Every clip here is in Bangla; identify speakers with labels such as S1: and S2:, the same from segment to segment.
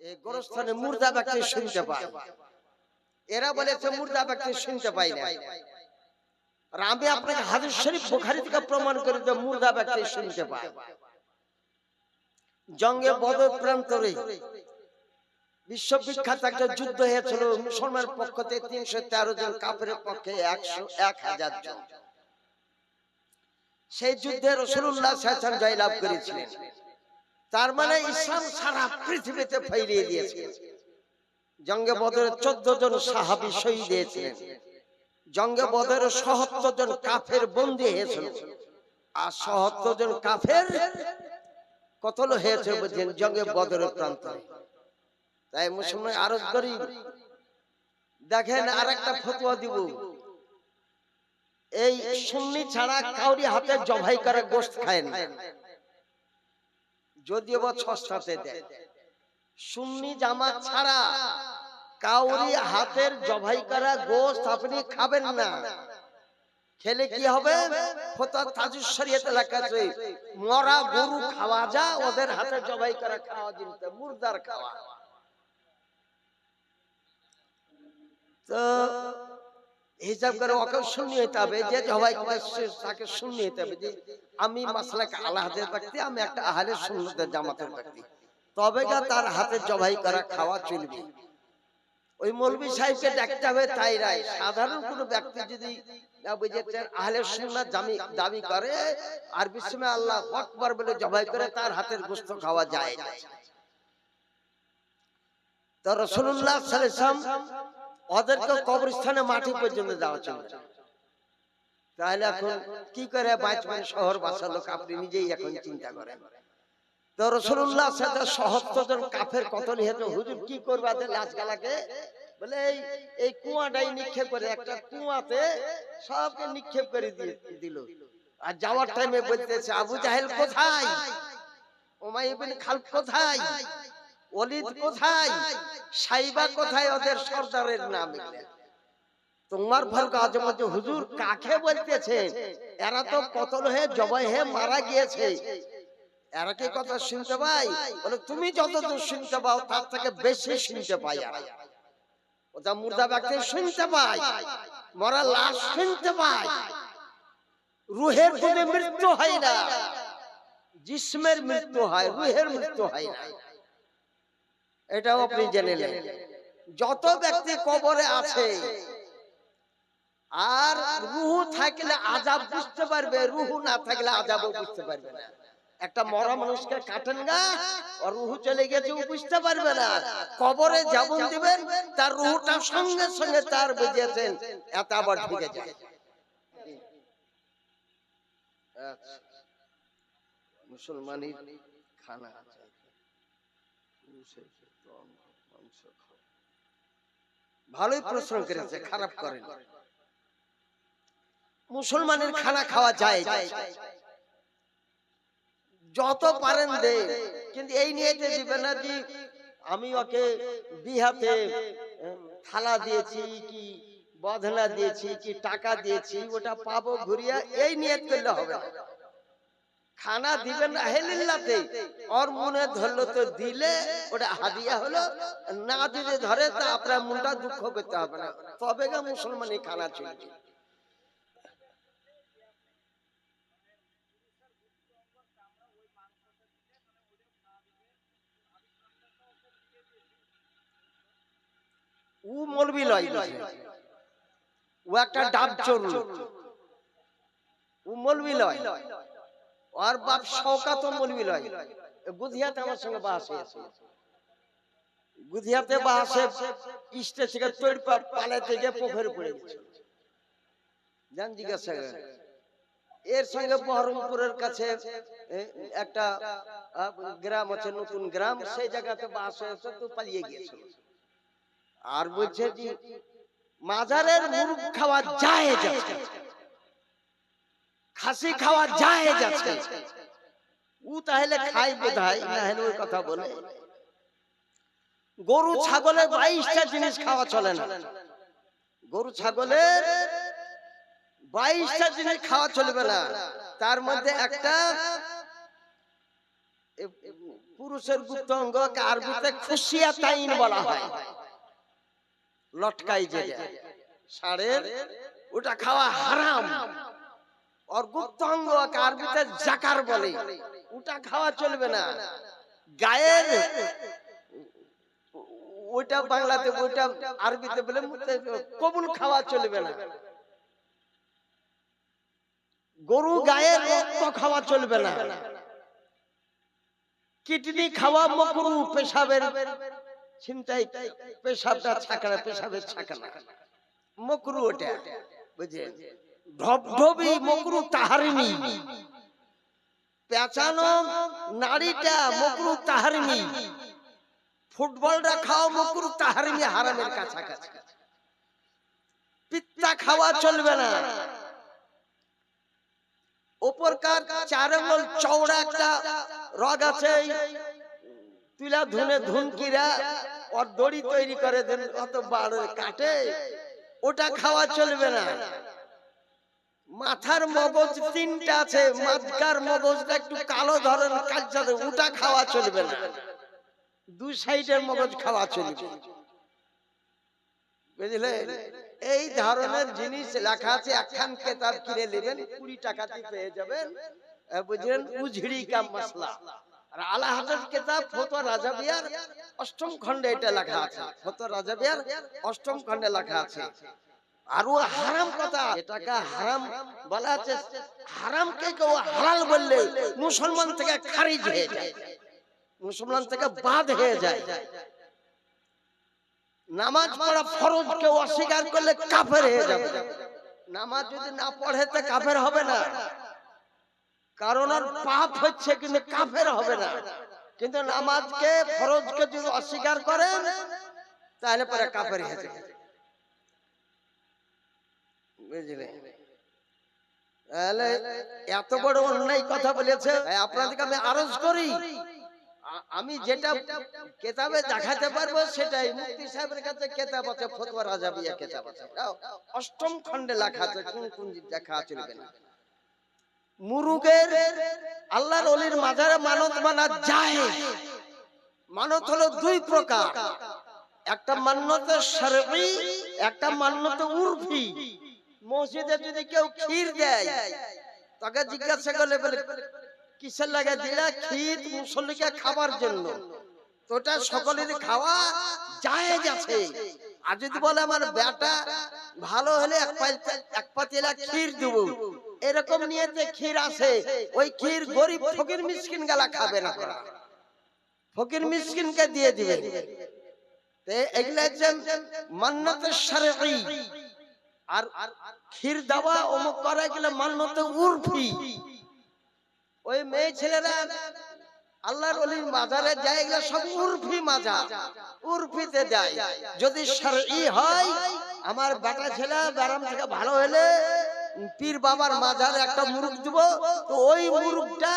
S1: এই গোরস্থানে মুর্দা ব্যক্তি শুনতে পায়। এরা বলেছে মুর্দা ব্যক্তি শুনতে পাই না। আর আমি আপনাকে হাদিস শরীফ বুখারী থেকে প্রমাণ করে দেব মুর্দা ব্যক্তি শুনতে পায়। জঙ্গে বদর প্রান্তরে বিশ্ববিখ্যাত একটা যুদ্ধ হয়েছিল মুসলমান পক্ষ থেকে তিনশো তেরো জন কাপের পক্ষে একশো এক হাজার জন। সেই যুদ্ধে রসুল্লাহ জয়লাভ করেছিলেন। তার মানে ইসলাম সারা পৃথিবীতে ফেলিয়ে দিয়েছে। জঙ্গে বদরের চোদ্দ জন সাহাবি শহীদ হয়েছিলেন। জঙ্গে বদরের সহত্তর জন কাফের বন্দী হয়েছিল। আর সহত্তর জন কাফের কতল হয়েছে বুঝছেন জঙ্গে বদরের প্রান্তরে। তাই মুসলমান আরজ করি দেখেন আর একটা ফতুয়া দিব। এই সুন্নি ছাড়া কাউরি হাতে জবাই করে গোস্ত খায় না। যদিও বা সস্তাতে দেয়। সুন্নি জামাত ছাড়া কাউরি হাতের জবাই করা গোস্ত আপনি খাবেন না। খেলে কি হবে? মরা গরু খাওয়া যা ওদের হাতে জবাই করা খাওয়া জিনিস মুর্দার খাওয়া। তো হিসাব করে ওকে শুনি হইতে হবে যে জবাই করে তাকে শুনি হইতে হবে আমি মাসলাকে আল্লাহ হাতের ব্যক্তি আমি একটা আহলে সুন্নতের জামাতের ব্যক্তি। তবে গা তার হাতে জবাই করা খাওয়া চলবে। ওই মৌলবি সাহেবকে দেখতে হবে তাই রাই সাধারণ কোনো ব্যক্তি যদি আহলে সুন্নাত জামি দাবি করে আর বিশ্বমে আল্লাহ আকবার বলে জবাই করে তার হাতের গোস্ত খাওয়া যায়। তো রসুল্লাহ ওদেরকে কবরস্থানে মাটি পর্যন্ত দেওয়া চলবে। না। তাহলে এখন কি করে বাঁচবেন শহর বাসার লোক? আপনি নিজেই এখন চিন্তা করেন। তো রসুল্লাহ সাথে কাফের কতল হেতু হুজুর, কি করবে বলে, এই এই কুয়াটাই নিক্ষেপ করে, একটা কুয়াতে সবকে নিক্ষেপ করে দিয়ে দিল। আর যাওয়ার টাইমে বলতেছে, আবু জাহেল কোথায়? ওমাই ইবনে কোথায়? ওলিদ কোথায়? সাইবা কোথায়? ওদের সর্দারের নাম লিখলেন। তোমার ফারুক আজমত হুজুর কাকে বলতেছে? এরা তো কতল হয়ে জবাই হয়ে মারা গিয়েছে। এরা কি কথা শুনতে পাই বলে তুমি যতদূর শুনতে পাও তার থেকে বেশি শুনতে পাই ওটা মুর্দা ব্যক্তি শুনতে পাই মরা লাশ শুনতে পাই রুহের কোনো মৃত্যু হয় না। জিসমের মৃত্যু হয় রুহের মৃত্যু হয় না। এটাও আপনি জেনে নেন। যত ব্যক্তি কবরে আছে আর রুহু থাকলে আজাব বুঝতে পারবে, রুহু না থাকলে আজাবও বুঝতে পারবে না একটা মরা মানুষকে কাটেন গা, আর রুহু চলে গেছে বুঝতে পারবে না কবরে যেমন দিবেন, তার রুহুটা সঙ্গে সঙ্গে তার বুঝিয়েছেন এত আবার ঢুকে যায় আচ্ছা। মুসলমানি খানা। ভালোই প্রশ্ন করেছে, খারাপ করেন মুসলমানের খানা খাওয়া যায়। যত পারেন দে কিন্তু এই নিয়ে যে আমি ওকে বিহাতে থালা দিয়েছি কি বদলা দিয়েছি কি টাকা দিয়েছি ওটা পাবো ঘুরিয়া এই নিয়ত করলে হবে খানা দিবেন না হেলিল্লাতে। ওর মনে ধরলো তো দিলে ওটা হাদিয়া হলো। না দিলে ধরে তা আপনার মনটা দুঃখ করতে হবে না। তবে গা মুসলমানি খানা চলবে ও মলবি লয়। একটা ডাব ও মলবি লয়। মলবি লয়। আমার সঙ্গে বাস হয়েছে ইস্টে থেকে পুকুরে পড়ে জান জিজ্ঞাসা এর সঙ্গে বহরমপুরের কাছে একটা গ্রাম আছে, নতুন গ্রাম। সেই জায়গাতে বাস হয়েছে, তো পালিয়ে গিয়েছিল আর বলছে যে মাজারের মুরগ খাওয়া যায় যাচ্ছে খাসি খাওয়া যায় যাচ্ছে ও তাহলে খাই বোধহয় না হলে ওই কথা বলে। গরু ছাগলের বাইশটা জিনিস খাওয়া চলে না। গরু ছাগলের বাইশটা জিনিস খাওয়া চলবে না। তার মধ্যে একটা পুরুষের গুপ্ত অঙ্গকে আরবিতে খুশিয়া তাইন বলা হয়। লটকাই যেটা ষাঁড়ের ওটা খাওয়া হারাম। আর গুপ্ত অঙ্গকে আরবিতে জাকার বলে। ওটা খাওয়া চলবে না। গায়ের ওইটা বাংলাতে ওইটা আরবিতে বলে কবুল খাওয়া চলবে না। গরু গায়ের রক্ত খাওয়া চলবে না। কিডনি খাওয়া মকরু পেশাবের চিন্তাই পেশাবটা ছাকানা পেশাবের ছাকানা মকরু ওটা, বুঝলেন? ঢবঢবি মকরু তাহারিমি পেঁচানো নারীটা মকরু তাহারিমি ফুটবলটা খাওয়া মকরু তাহারিমি হারামের কাছাকাছি। পিত্তা খাওয়া চলবে না। ওপরকার চার চওড়া একটা রগ আছে তুলা ধুনে ধুনকিরা ওর দড়ি তৈরি করে দেন, অত বাড় কাটে। ওটা খাওয়া চলবে না। মাথার মগজ তিনটা আছে মাঝকার মগজটা একটু কালো ধরনের কালচার ওটা খাওয়া চলবে না। দুই সাইডের মগজ খাওয়া চলবে। বুঝলে? এই ধরনের জিনিস লেখা আছে, একখান কেতাব কিনে নেবেন, কুড়ি টাকাতে পেয়ে যাবেন। বুঝলেন? উঝড়ি কা মশলা। আর কেতাব ফতো রাজাবিয়ার অষ্টম খণ্ডে এটা লেখা আছে। ফতো রাজাবিয়ার অষ্টম খণ্ডে লেখা আছে। আরও হারাম কথা, এটাকে হারাম বলা আছে। হারামকে কেউ হালাল বললে মুসলমান থেকে খারিজ হয়ে যায়। মুসলমান থেকে বাদ হয়ে যায়। নামাজ পড়া ফরজ, কেউ অস্বীকার করলে কাফের হয়ে যাবে। নামাজ যদি না পড়ে, তো কাফের হবে না। কারণ ওর পাপ হচ্ছে কিন্তু কাফের হবে না। কিন্তু নামাজকে, ফরজকে যদি অস্বীকার করেন, তাহলে পরে কাফের হয়ে যাবে। বুঝলে? এত বড় অন্যায় কথা বলেছে। আপনাদেরকে আমি আরজ করি আমি যেটা কেতাবে দেখাতে পারব সেটাই। মুক্তি সাহেবের কাছে কেতাব আছে, ফতোয়া রাজাবিয়া কেতাব আছে। অষ্টম খণ্ডে লেখা আছে, কোন কোন দেখা চলবে না। মুরুগের আল্লাহর অলির মাজারে মানত মানা যায়। মানত হলো দুই প্রকার। একটা মান্যতে শরঈ, একটা মান্যতে উরফি। মসজিদে যদি কেউ ক্ষীর দেয়, তাকে জিজ্ঞাসা করলে বলে, কিসের লাগে দিলা ক্ষীর মুসল্লিকে খাবার জন্য? তো ওটা সকলেরই খাওয়া জায়েজ আছে। আর যদি বলে আমার বেটা ভালো হলে এক এক পাতিলা ক্ষীর দেব। এরকম নিয়ে যে ক্ষীর আছে। ওই ক্ষীর গরিব ফকির মিসকিন গালা খাবে না। ফকির মিসকিনকে দিয়ে দিবে। এগুলা হচ্ছে মান্নাতের শরঈ। আর ক্ষীর দেওয়া অমুক করা গেলে মান্যতে উর্ফি। ওই মেয়ে ছেলেরা আল্লাহর অলির মাজারে যায় এগুলো সব উর্ফি মাজার। উর্ফিতে দেয় যদি শরঈ হয় আমার বেটা ছেলে ব্যারাম থেকে ভালো হলে পীর বাবার মাজারে একটা মুরুগ দিব তো ওই মুরুগটা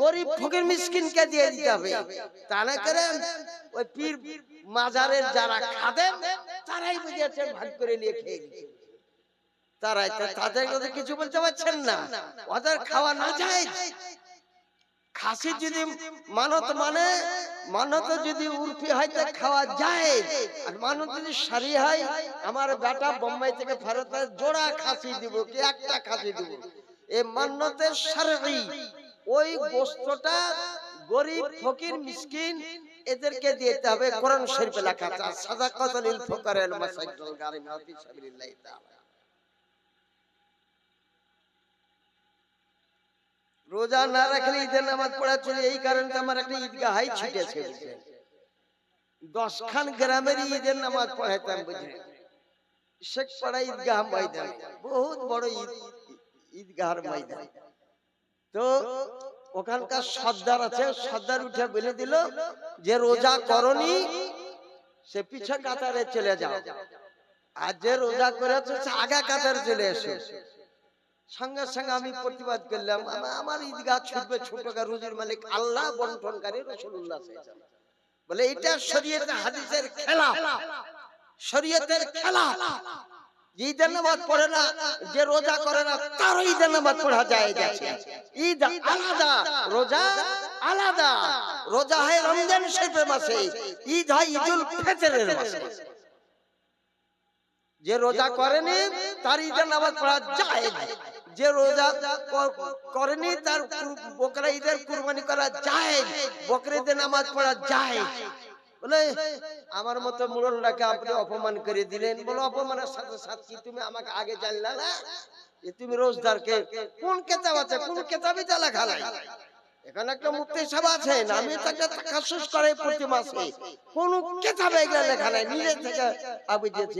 S1: গরিব ফকির মিসকিনকে দিয়ে দিতে হবে। তা না করে ওই পীর মাজারের যারা খাদেন তারাই বুঝিয়েছে ভাগ করে নিয়ে খেয়ে নিচ্ছে তারাই তো তাদের কথা কিছু বলতে পারছেন না। ওদের খাওয়া না যায়। খাসি যদি মানত মানে মানত যদি উর্ফি হয় তো খাওয়া যায় আর মানত যদি সারি হয় আমার বেটা বোম্বাই থেকে ফেরত জোড়া খাসি দিব কি একটা খাসি দিব? এই মান্যতের সারি ওই গোস্তটা গরিব ফকির মিসকিন এদেরকে দিতে হবে কোরআন শরীফে লেখা আছে সাদাকাতুল ফুকারাল মাসাকিল গারিম ফি সাবিলিল্লাহ তাআলা। রোজা না রাখলে ঈদের নামাজ পড়া চলে, এই কারণে আমার একটা ঈদগাহাই ছিটেছে বুঝলেন দশখান গ্রামের ঈদের নামাজ পড়াইতাম বুঝলেন শেখ পাড়া ঈদগাহ ময়দান, বহুত বড় ঈদ, ঈদগাহার ময়দান। তো ওখানকার সর্দার আছে, সর্দার উঠে বলে দিল যে, রোজা করনি, সে পিছা কাতারে চলে যাও। আর যে রোজা করেছে আগা কাতারে চলে এসো। সঙ্গে সঙ্গে আমি প্রতিবাদ করলাম আমা- আমার ঈদগাহ ছুটবে ছোট রুজির মালিক আল্লাহ বন্টনকারী রসুল্লাহ বলে এটা শরীয়তে হাদিসের খেলা শরীয়তের খেলা যে ঈদের নামাজ পড়ে না যে রোজা করে না তারও ঈদের নামাজ পড়া যায় যাচ্ছে ঈদ আলাদা। রোজা আলাদা। রোজা হয় রমজান শরীফের মাসে। ঈদ হয় ঈদুল ফিতরের মাসে। যে রোজা করেনি তার ঈদের নামাজ পড়া যায় যে রোজা করেনি তার বকরা ঈদের কুরবানি করা যায়। বকরা ঈদের নামাজ পড়া যায়। আমার মতো মুরল্লাকে আপনি অপমান করে দিলেন। বলো, অপমানের সাথে সাথে তুমি আমাকে আগে জানলা না তুমি রোজদারকে কোন কেতাব আছে, কোন কেতাবে যা লেখা এখানে একটা মুক্তি সাহেব আমি তাকে করে প্রতি মাসে। কোন কেতাবে লেখা নাই। নিজে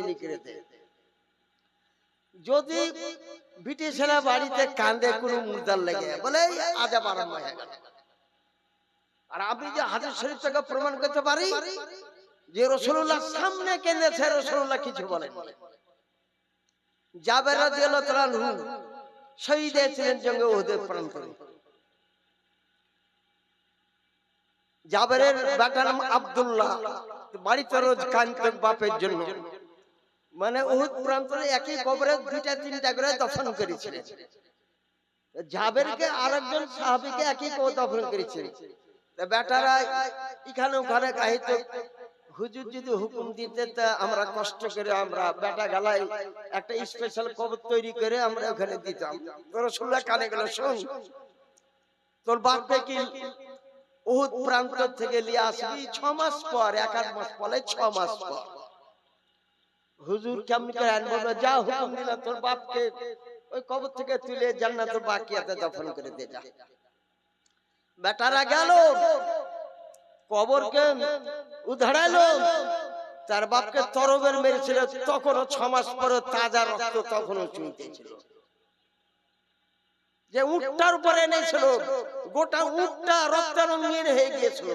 S1: থেকে রেখে যদি ব্রিটিশেরা বাড়িতে কান্দে কোনো মুদার লেগে বলে আজাব আরম্ভ হয়ে গেল। আর আমি যে শরীফ থেকে প্রমাণ করতে পারি যে রসুল্লাহ সামনে কেঁদেছে রসুল্লাহ কিছু বলেন। জাবের শহীদ হয়েছিলেন জঙ্গে ওহুদে প্রাণ করে জাবেরের আব্দুল্লাহ বাড়িতে রোজ কানতেন বাপের জন্য। মানে উহুদ প্রান্তরে একই কবরে দুইটা তিনটা করে দফন করেছিলেন জাবেরকে আরেকজন সাহাবীকে একই করে দফন করেছিলেন তা বেটারা এখানে ওখানে কাহিত হুজুর যদি হুকুম দিতে তা আমরা কষ্ট করে আমরা বেটা গালায় একটা স্পেশাল কবর তৈরি করে আমরা ওখানে দিতাম। তোর শুনলে কানে গেল শোন। তোর বাপকে কি উহুদ প্রান্ত থেকে নিয়ে আসবি ছ মাস পর এক আধ মাস পরে ছ মাস পর। হুজুর কেমন করে না? যা হুকুম দিলা তোর বাপকে ওই কবর থেকে তুলে জান্নাতুল বাকিয়াতে দফন করে দে যা। বেটারা গেল। কবরকে উধারাইলো তার বাপকে তরবের মেরেছিল। তখনও ছ মাস পরে তাজা রক্ত তখনও চুইতেছিল। যে উটটার উপরে এনেছিল। গোটা উটটা রক্ত রঙিন হয়ে গিয়েছিল।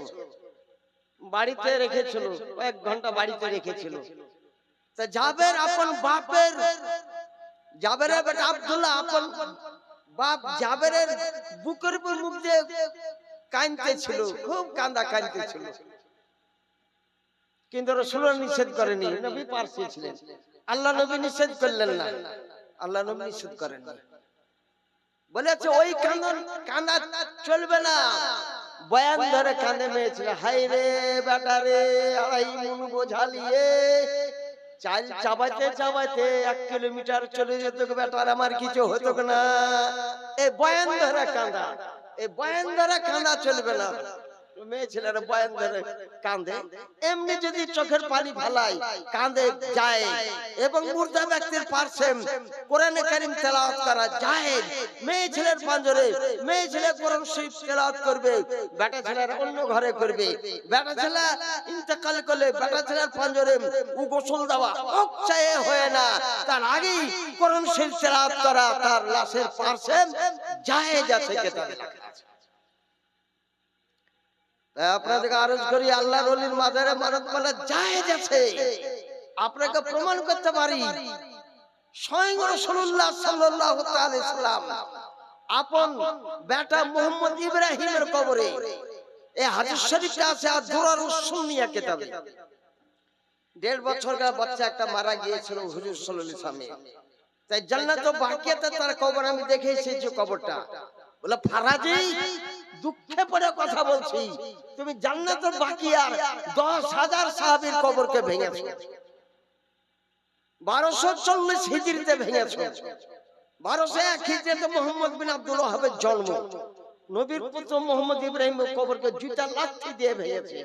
S1: বাড়িতে রেখেছিল। কয়েক ঘণ্টা বাড়িতে রেখেছিল। তা জাবের আপন বাপের জাবের বেটা আব্দুল্লাহ আপন বাপ জাবেরের বুকের উপর মুখ দিয়ে কাঁদতে ছিল খুব কান্দা কাঁদতে ছিল। কিন্তু নিষেধ করেনি নবী পার্সি ছিলেন। আল্লাহ নবী নিষেধ করলেন না। আল্লাহ নবী নিষেধ করেন বলেছে ওই কান্দন কান্দা চলবে না। বয়ান ধরে কান্দে মেয়েছিল হাই রে বেটা রে আড়াই মন বোঝালিয়ে চাল চাবাতে চাবাতে এক কিলোমিটার চলে যেত বেটার আমার কিছু হতো না। এ বয়ান ধরা কাঁদা এ বয়ান ধরা কাঁদা চলবে না। মেয়ে ছেলেরা বয়ান ধরে কান্দে। এমনি যদি চোখের পানি ফেলাই কান্দে যায়। এবং মুর্দা ব্যক্তির পার্শ্বে কোরআনে কারিম তেলাওয়াত করা যায়। মেয়ে ছেলের পাঞ্জরে মেয়ে ছেলে কোরআন শরীফ তেলাওয়াত করবে। বেটা ছেলের অন্য ঘরে করবে। বেটা ছেলে ইন্তেকাল করলে বেটা ছেলের পাঞ্জরে ও গোসল দেওয়া অক্ষয়ে হয় না। তার আগেই কোরআন শরীফ তেলাওয়াত করা তার লাশের পার্শ্বে জায়েজ আছে কেতাবে। লেখা আছে। আপনাদেরকে আছে। আপনাকে প্রমাণ করতে পারি, স্বয়ং ইসলাম আপন বেটা মোহাম্মদ ইব্রাহিমের কবরে এই হাদিস শরীফটা আছে আর দেড় বছরকার বাচ্চা একটা মারা গিয়েছিল হুজুর সাল্লাল্লাহু আলাইহি তাই জান্নাত বাকিয়াতে তার কবর, আমি দেখেছি এসেছি কবরটা। বলে, ফারাজি দুঃখে পড়ে কথা বলছি। তুমি জান্নাতের বাকিয়ার দশ হাজার সাহাবীর কবরকে ভেঙেছো। বারোশো চল্লিশ হিজড়িতে ভেঙেছো। বারোশো এক হিজড়িতে মোহাম্মদ বিন আব্দুল ওয়াহাবের জন্ম। নবীর পুত্র মোহাম্মদ ইব্রাহিম কবরকে জুতা লাথি দিয়ে ভেঙেছে।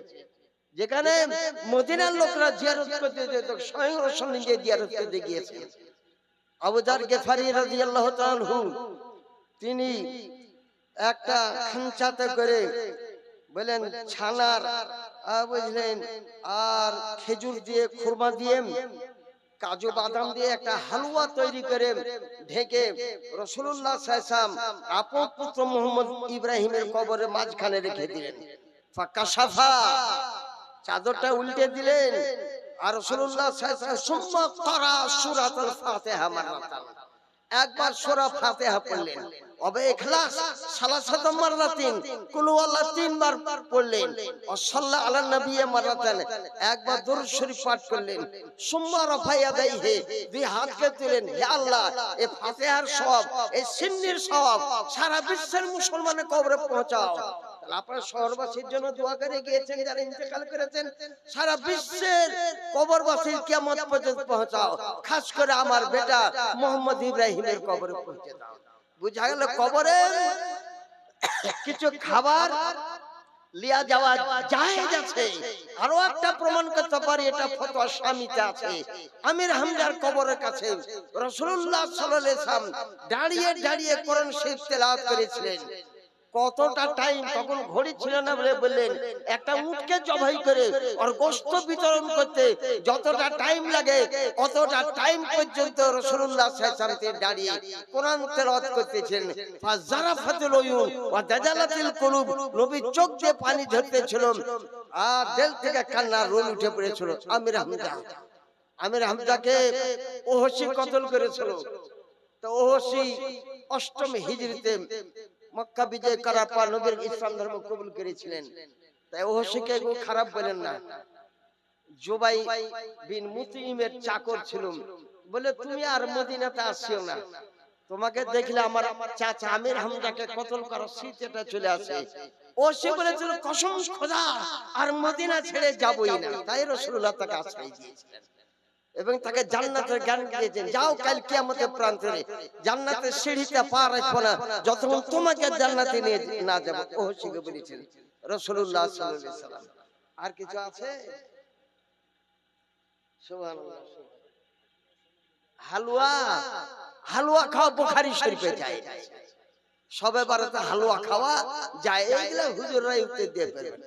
S1: যেখানে মদিনার লোকরা জিয়ারত করতে যেত, স্বয়ং রসুল নিজে জিয়ারত করতে গিয়েছে। আবুজার গেফারি তাআলা আনহু, তিনি একটা খাঞ্চাতে করে বলেন ছানার বুঝলেন, আর খেজুর দিয়ে খুরমা দিয়ে, কাজু বাদাম দিয়ে একটা হালুয়া তৈরি করে ঢেকে রসুল্লাহ সাহসাম আপন পুত্র মোহাম্মদ ইব্রাহিমের কবরের মাঝখানে রেখে দিলেন। ফাঁকা সাফা, চাদরটা উল্টে দিলেন আর রসুল্লাহ সাহসাম সুম্মা করা সুরাতুল ফাতিহা মারাতান একবার সূরা ফাতিহা পড়লেন। সারা বিশ্বের কবরে পৌঁছাও। আপনারা শহরবাসীর জন্য দোয়া করে গিয়েছেন, যারা ইন্তেকাল করেছেন, সারা বিশ্বের কবরবাসীর কিয়ামত পর্যন্ত পৌঁছাও। খাস করে আমার বেটা মোহাম্মদ ইব্রাহিমের কবরে পৌঁছে দাও। বুঝা গেল কবরে কিছু খাবার লিয়া যাওয়া জায়েজ আছে। আরও একটা প্রমাণ করতে পারি এটা ফতোয়া স্বামীতে আছে। আমির হামজার কবরের কাছে রাসূলুল্লাহ সাল্লাল্লাহু আলাইহি সাল্লাম দাঁড়িয়ে দাঁড়িয়ে কোরআন শরীফ তেলাওয়াত করেছিলেন। কতটা টাইম তখন ঘড়ি ছিল না বলে বললেন, একটা উটকে জবাই করে আর গোশত বিতরণ করতে যতটা টাইম লাগে, অতটা টাইম পর্যন্ত আলাইহি ওয়াসাল্লাম দাঁড়িয়ে কোরআন তেলাওয়াত করতেছেন। ফাজারাফাতুল উয়ুন ওয়া দাজালাতিল কুলুব। নবী চোখ দিয়ে পানি ঝরতেছিল আর দিল থেকে কান্নার রোল উঠে পড়েছিল। আমির হামজা, আমির হামজাকে ওহসি কতল করেছিল? তো ওহসি অষ্টম হিজরিতে মক্কা বিজয় করার পর নবীর ইসলাম ধর্ম কবুল করেছিলেন। তাই ওহসিকে খারাপ বলেন না। জুবাই বিন মুতিমের চাকর ছিল। বলে, তুমি আর মদিনাতে আসিও না। তোমাকে দেখলে আমার চাচা আমির হামজাকে কতল করার শীত এটা চলে আসে। ও সে বলেছিল, কসম খোদা, আর মদিনা ছেড়ে যাবই না। তাই রসুল্লাহ তাকে আশ্রয় দিয়েছিলেন। এবং তাকে জান্নাতের জ্ঞান দিয়েছেন। যাও কাল কিয়ামতের প্রান্তরে জান্নাতের সিঁড়িতে পা রাখব না। যতক্ষণ তোমাকে জান্নাতে নিয়ে না যাব। ও শিখে বলেছেন। রসুল্লাহ সাল্লাম। আর কিছু আছে? হালুয়া? হালুয়া? খাওয়া বুখারি শরীফে যায়। সবে বারাতে হালুয়া খাওয়া যায়। এইগুলা হুজুররাই উত্তর দিয়ে পারবেন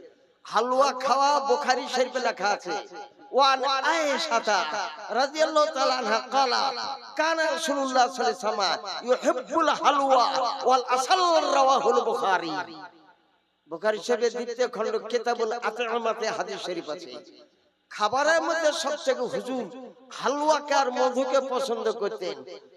S1: হালুয়া খাওয়া বুখারি শরীফে লেখা আছে। ওয়ান আয়েশাতা রাদিয়াল্লাহু তাআলা আনহা قال كان رسول الله صلى الله عليه وسلم يحب الحلوى والعسل رواه البخاري বুখারী শরীফের দ্বিতীয় খণ্ড কিতাবুল আত'আমাতে হাদিস শরীফ আছে খাবারের মধ্যে সবথেকে হুজুর হালুয়াকে আর মধুকে পছন্দ করতেন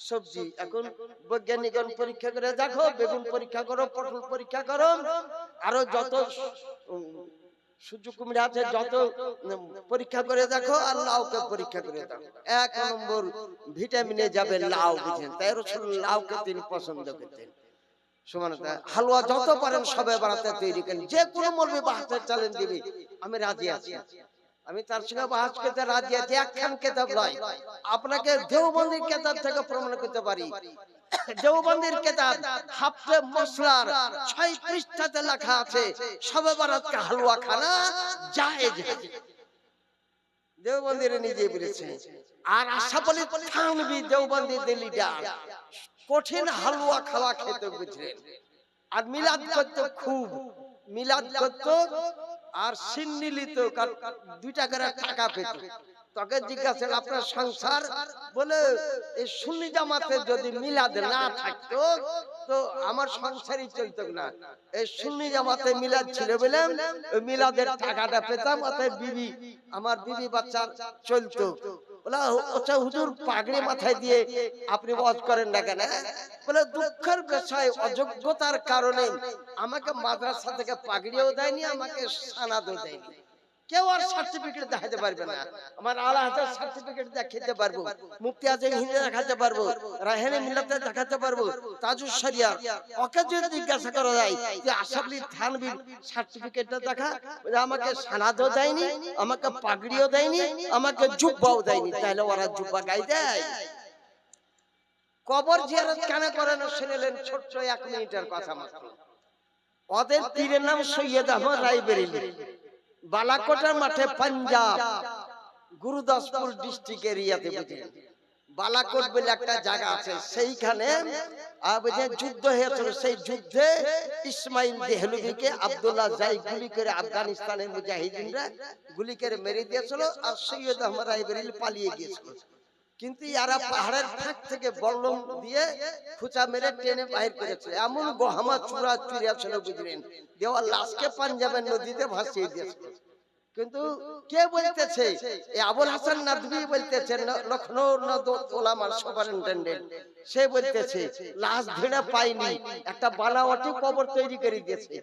S1: সবজি এখন বৈজ্ঞানিকগণ পরীক্ষা করে দেখো বেগুন পরীক্ষা করো পটল পরীক্ষা করো আরও যত উম, সূর্য কুমির আছে যত পরীক্ষা করে দেখো আর লাউকে পরীক্ষা করে দেখো। এক নম্বর ভিটামিনে যাবে লাউ বুঝেন। তাই রসুল লাউকে তিনি পছন্দ করতেন। সমান হালুয়া যত পারেন সবে বাড়াতে তৈরি করেন। যে কোনো বাহাতের চ্যালেঞ্জ দিবি। আমি রাজি আছি। আমি তার সঙ্গে বাহাজ করতে রাজি আছি একখান কেতাব নয় আপনাকে দেওবন্দির কেতাব থেকে প্রমাণ করতে পারি। দেওবন্দির কেতাব হাফতে মশলার ছয় পৃষ্ঠাতে লেখা আছে সবে বারাতকে হালুয়া খানা জায়েজ। দেওবন্দিরে নিজে বলেছে আর আশা বলি থানবি কঠিন হালুয়া খাওয়া খেতে বুঝলেন। আর মিলাদ করতো খুব। মিলাদ করতো আর সিন্নি লিত কার- দুইটা করে টাকা পেত। জিজ্ঞাসা আপনার সংসার? বলে, এই সুন্নি জামাতে যদি মিলাদ না থাকতো, তো আমার সংসারই চলতো না। এই সুন্নি জামাতে মিলাদ ছিল বলে মিলাদের টাকাটা পেতাম, অতএব বিবি, আমার বিবি বাচ্চা চলতো। বলে আচ্ছা হুজুর পাগড়ি মাথায় দিয়ে আপনি ওয়াজ করেন না কেন? বলে দুঃখের বিষয় অযোগ্যতার কারণে আমাকে মাদ্রাসা থেকে পাগড়িও দেয়নি আমাকে সানাদও দেয়নি। কেউ আর সার্টিফিকেট দেখাতে পারবে না। আমার আলা হাজার সার্টিফিকেট দেখাতে পারব। মুক্তি আজম হিন্দে দেখাতে পারব। রাহেনে মিলাতে দেখাতে পারব। তাজুর শরিয়া ওকে যদি জিজ্ঞাসা করা যায় যে আশাবলি থানবির সার্টিফিকেটটা দেখা? আমাকে সানাদও দেয়নি আমাকে পাগড়িও দেয়নি আমাকে জুব্বাও দেয়নি। তাহলে ওরা জুব্বা গাই দেয় কবর জিয়ারত কেন করে না শুনেলেন ছোট্ট এক মিনিটের কথা মাত্র। ওদের পীরের নাম সৈয়দ আহমদ রায়বেরেলি। বালাকোটার মাঠে পাঞ্জাব গুরুদাসপুর ডিস্ট্রিক্ট এরিয়াতে বুঝলেন বালাকোট বলে একটা জায়গা আছে সেইখানে যুদ্ধ হয়েছিল সেই যুদ্ধে ইসমাইল দেহলুবিকে আবদুল্লাহ যাই গুলি করে আফগানিস্তানের মুজাহিদিনরা গুলি করে মেরে দিয়েছিল আর সৈয়দ আহমদ রাইবেরিল পালিয়ে গিয়েছিল। কিন্তু এরা পাহাড়ের ফাঁক থেকে বল্লম দিয়ে খুচা মেরে টেনে বাহির করেছে। এমন গহামা চূড়া চুরিয়া ছিল বুঝলেন দেওয়ার লাশকে পাঞ্জাবের নদীতে ভাসিয়ে দিয়েছিল কিন্তু কে বলতেছে? এই আবুল হাসান নাদবি বলতেছে ন- লখনৌ নদ ওলামার সুপারিনটেন্ডেন্ট। সে বলতেছে লাশ ভিড়ে পাইনি একটা বানাওয়াটি কবর তৈরি করে দিয়েছে।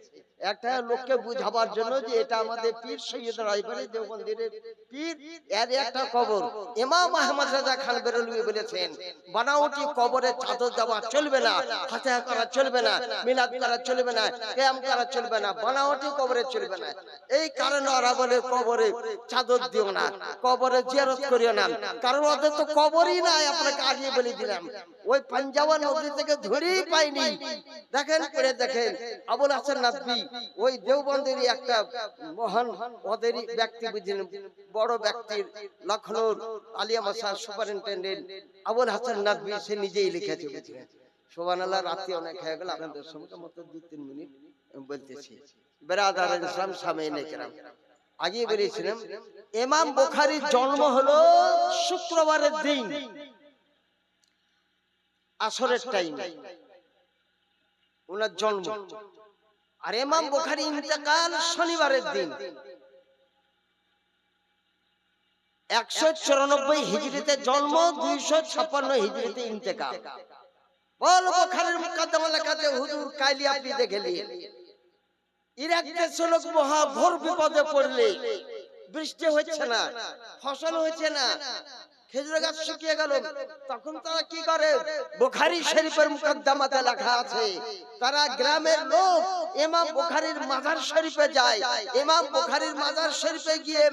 S1: একটা লোককে বুঝাবার জন্য যে এটা আমাদের পীর সৈয়দ রায়বাড়ি দেওবন্দিরের পীর এর একটা কবর। ইমাম আহমদ রাজা খান বেরলভি বলেছেন বানাওটি কবরে চাদর দেওয়া চলবে না ফাতিহা করা চলবে না মিলাদ করা চলবে না কিয়াম করা চলবে না বানাওটি কবরে চলবে না এই কারণে ওরা বলে কবরে চাদর দিও না, কবরে জিয়ারত করিও না। কারণ ওদের তো কবরই নাই, আপনাকে আগে বলে দিলাম। ওই পাঞ্জাবা নদী থেকে ধরেই পাইনি। দেখেন করে দেখেন, আবুল হাসান নাদবি, ওই দেওবন্দেরই একটা মহান ওদেরই ব্যক্তি বুঝলেন, বড় ব্যক্তির লখনৌর আলিয়া মাসা সুপারিনটেন্ডেন্ট আবুল হাসান নাদবি, সে নিজেই লিখেছে বুঝলেন। সোবান আল্লাহ রাতে অনেক হয়ে গেল, আপনাদের সঙ্গে মতো দু তিন মিনিট বলতেছি। বেরাদার ইসলাম, সামনে নেকরাম আগে বলেছিলাম ইমাম বুখারীর জন্ম হলো শুক্রবারের দিন। আসরের টাইম ওনার জন্ম। আর ইমাম বুখারী ইন্তেকাল শনিবারের দিন। একশো চুরানব্বই হিজড়িতে জন্ম দুইশো ছাপ্পান্ন হিজড়িতে ইন্তেকাল। বল বুখারীর মুকদ্দমা লেখাতে হুজুর কাইলি আপনি দেখে নিন বৃষ্টি হচ্ছে না, ফসল হচ্ছে না খেজুর গাছ শুকিয়ে গেল, তখন তারা কি করে? শরীফের লেখা আছে, তারা গ্রামের লোক ইমাম বুখারীর মাজার শরীফে যায়, ইমাম বুখারীর মাজার শরীফে গিয়ে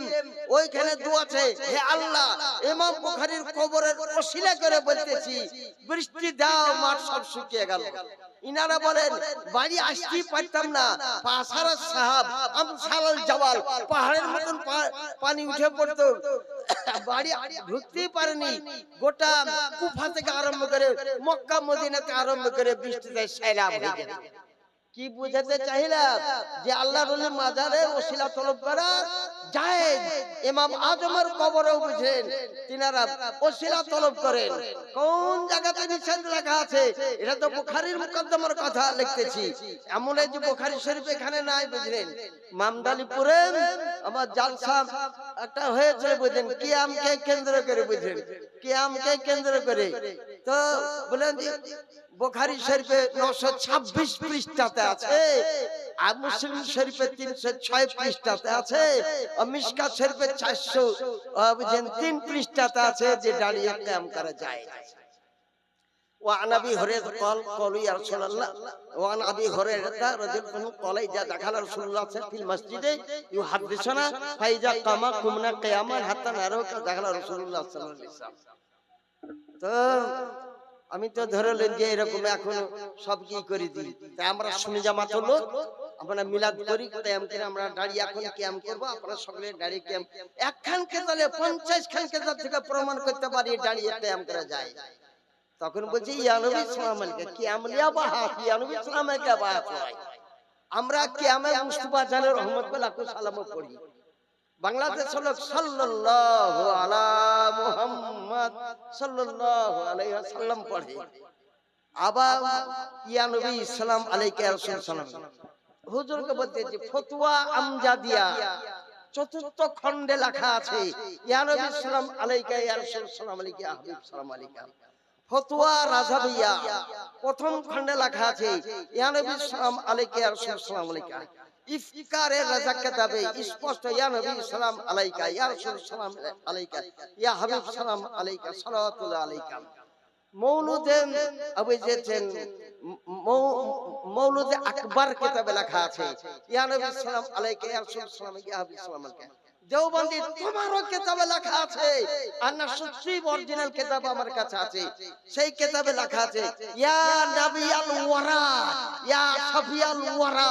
S1: ওইখানে দোয়াছে হে আল্লাহ, ইমাম বুখারীর কবরের ওসিলা করে বলতেছি, বৃষ্টি দাও, মাঠ সব শুকিয়ে গেল। ইনারা বলেন, বাড়ি আসতেই পারতাম না। পাশারা সাহাব আমসালাল জওয়াল পাহাড়ের মতন পানি উঠে পড়তো। বাড়ি ঢুকতেই পারেনি। গোটা কুফা থেকে আরম্ভ করে মক্কা মদিনাতে আরম্ভ করে বৃষ্টিতে সাইরাম হয়ে যেত কি বুঝাতে চাইলাম? যে আল্লাহ রলির মাজারে ওসিলা তলব করা যায় ইমাম আজমের কবরেও বুঝেন তিনারা ওসিলা তলব করেন। কোন জায়গাতে নিষেধ লেখা আছে? এটা তো বুখারীর মুকদ্দমার কথা লিখতেছি। এমন এই যে বুখারী শরীফ এখানে নাই বুঝলেন। মামদালিপুরে আমার জালসা একটা হয়েছে বুঝলেন। কিয়ামকে কেন্দ্র করে বুঝলেন। কিয়ামকে কেন্দ্র করে তো বলেন যে বুখারী শরীফে নশো ছাব্বিশ পৃষ্ঠাতে আছে আর মুসলিম শরীফে তিনশো ছয় পৃষ্ঠাতে আছে আর মিসকা শরীফে চারশো বুঝলেন তিন পৃষ্ঠাতে আছে যে দাঁড়িয়ে ক্যাম করা যায় وعن ابي هريره قال قالوا يا رسول الله وعن ابي هريره رضي الله عنه قال اذا دخل رسول الله في المسجد يحدثنا فاذا قام قمنا قياما حتى نرى دخل رسول الله صلى الله عليه وسلم তো আমি তো ধরলেন যে এরকম এখন সব কি করে দিই তাই আমরা শুনে জামাত হলো আমরা মিলাদ করি ক্যাম করে আমরা দাঁড়িয়ে এখন ক্যাম করব আপনারা সকলে দাঁড়িয়ে ক্যাম একখান কেতালে পঞ্চাশ খান কেতাল থেকে প্রমাণ করতে পারি দাঁড়িয়ে ক্যাম করা যায় তখন বলছি ইয়ানবী সালাম আলাইকে কিয়ামলিয়া বাহা ইয়ানবী সালাম আলাইকে বাহা করাই আমরা কিয়ামে মুস্তাফা জানের রহমত লাখো সালাম পড়ি বাংলাদেশ হলো সাল্লাল্লাহু আলা মুহাম্মদ সাল্লাল্লাহু আলাইহি ওয়াসাল্লাম পড়ে। আবার ইয়া নবী সালাম আলাইকা রাসূল সালাম হুজুরকে বলতে যে ফতোয়া আমজাদিয়া চতুর্থ খণ্ডে লেখা আছে ইয়া নবী সালাম আলাইকা ইয়া রাসূল সালাম আলাইকা হাবিব সালাম আলাইকা। ফতোয়া রাজাবিয়া প্রথম খণ্ডে লেখা আছে ইয়া নবী সালাম আলাইকা ইয়া রাসূল সালাম আলাইকা। ইফকারে রাজা কিতাবে স্পষ্ট, ইয়া নবী সালাম আলাইকা, ইয়া রাসূল সালাম আলাইকা, ইয়া হাবিব সালাম আলাইকা সালাওয়াতুল্লাহ আলাইকা। মৌলুদে আকবর কিতাবে লেখা আছে, ইয়া নবী সালাম আলাইকা, ইয়া রাসূল সালাম, ইয়া হাবিব সালাম আলাইকা। দেওবন্দি, তোমারও কিতাবে লেখা আছে, আর না সত্যি অরিজিনাল কিতাব আমার কাছে আছে, সেই কিতাবে লেখা আছে, ইয়া নাবিয়াল ওয়ারা ইয়া সাফিয়াল ওয়ারা